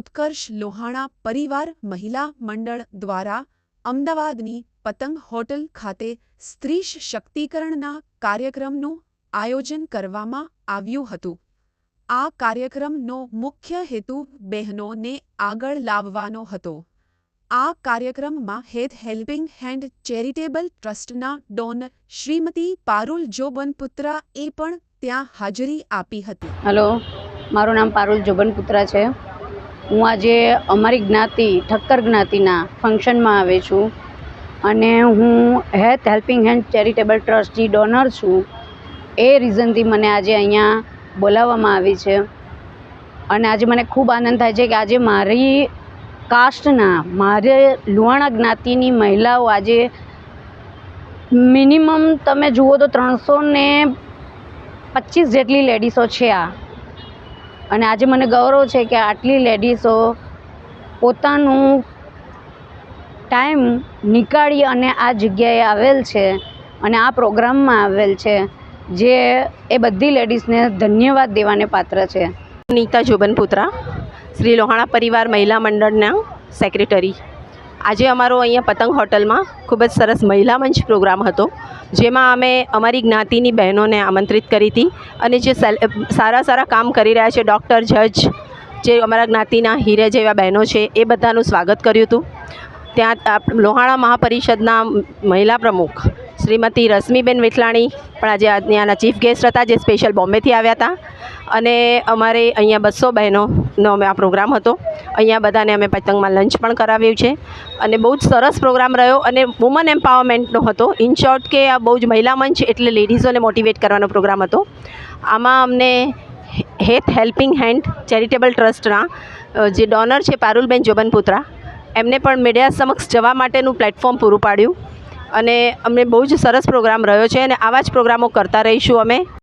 ઉત્કર્ષ લોહાણા પરિવાર મહિલા મંડળ દ્વારા અમદાવાદની પતંગ હોટલ ખાતે સ્ત્રી સશક્તિકરણના કાર્યક્રમનું આયોજન કરવામાં આવ્યું હતું. આ કાર્યક્રમનો મુખ્ય હેતુ બહેનોને આગળ લાવવાનો હતો. આ કાર્યક્રમમાં હેત હેલ્પિંગ હેન્ડ ચેરિટેબલ ટ્રસ્ટના ડોનર શ્રીમતી પારુલ જોબનપુત્રાએ પણ ત્યાં હાજરી આપી હતી. હલો, મારું નામ પારુલ જોબનપુત્રા છે. હું આજે અમારી જ્ઞાતિ, ઠક્કર જ્ઞાતિના ફંક્શનમાં આવી છું અને હું હેલ્થ હેલ્પિંગ હેન્ડ ચેરિટેબલ ટ્રસ્ટની ડોનર છું. એ રીઝનથી મને આજે અહીંયા બોલાવવામાં આવી છે અને આજે મને ખૂબ આનંદ થાય છે કે આજે મારી કાસ્ટના, મારે લુહાણા જ્ઞાતિની મહિલાઓ આજે મિનિમમ તમે જુઓ તો ત્રણસો ને પચીસ જેટલી લેડીસો છે આ. અને આજે મને ગૌરવ છે કે આટલી લેડીસો પોતાનું ટાઈમ નીકાળી અને આ જગ્યાએ આવેલ છે અને આ પ્રોગ્રામમાં આવેલ છે, જે એ બધી લેડીઝને ધન્યવાદ દેવાને પાત્ર છે. નીતા જોબનપુત્રા, શ્રી લોહાણા પરિવાર મહિલા મંડળના સેક્રેટરી આજે અમારો અહીંયા પતંગ હોટલમાં ખૂબ જ સરસ મહિલા મંચ પ્રોગ્રામ હતો, જેમાં અમે અમારી જ્ઞાતિની બહેનોને આમંત્રિત કરી હતી અને જે સારા સારા કામ કરી રહ્યા છે, ડૉક્ટર, જજ, જે અમારા જ્ઞાતિના હીરે જેવા બહેનો છે, એ બધાનું સ્વાગત કર્યું હતું. ત્યાં લોહાણા મહાપરિષદના મહિલા પ્રમુખ શ્રીમતી રશ્મિબેન વિઠલાણી, પણ આજે આ ચીફ ગેસ્ટ હતા જે સ્પેશિયલ બોમ્બેથી આવ્યા હતા. અને અમારે અહીંયા બસો બહેનોનો અમે આ પ્રોગ્રામ હતો. અહીંયા બધાને અમે પતંગમાં લંચ પણ કરાવ્યું છે. અને બહુ જ સરસ પ્રોગ્રામ રહ્યો. અને વુમન એમ્પાવરમેન્ટનો હતો. ઇન શોર્ટ કે આ બહુ જ મહિલા મંચ એટલે લેડીઝોને મોટિવેટ કરવાનો પ્રોગ્રામ હતો. આમાં અમને હેથ હેલ્પિંગ હેન્ડ ચેરિટેબલ ટ્રસ્ટના જે ડોનર છે પારુલબેન જોબનપુત્રા, એમને પણ મીડિયા સમક્ષ જવા માટેનું પ્લેટફોર્મ પૂરું પાડ્યું. અને અમને બહુ જ સરસ પ્રોગ્રામ રહ્યો છે અને આવા જ પ્રોગ્રામો કરતા રહીશું અમે.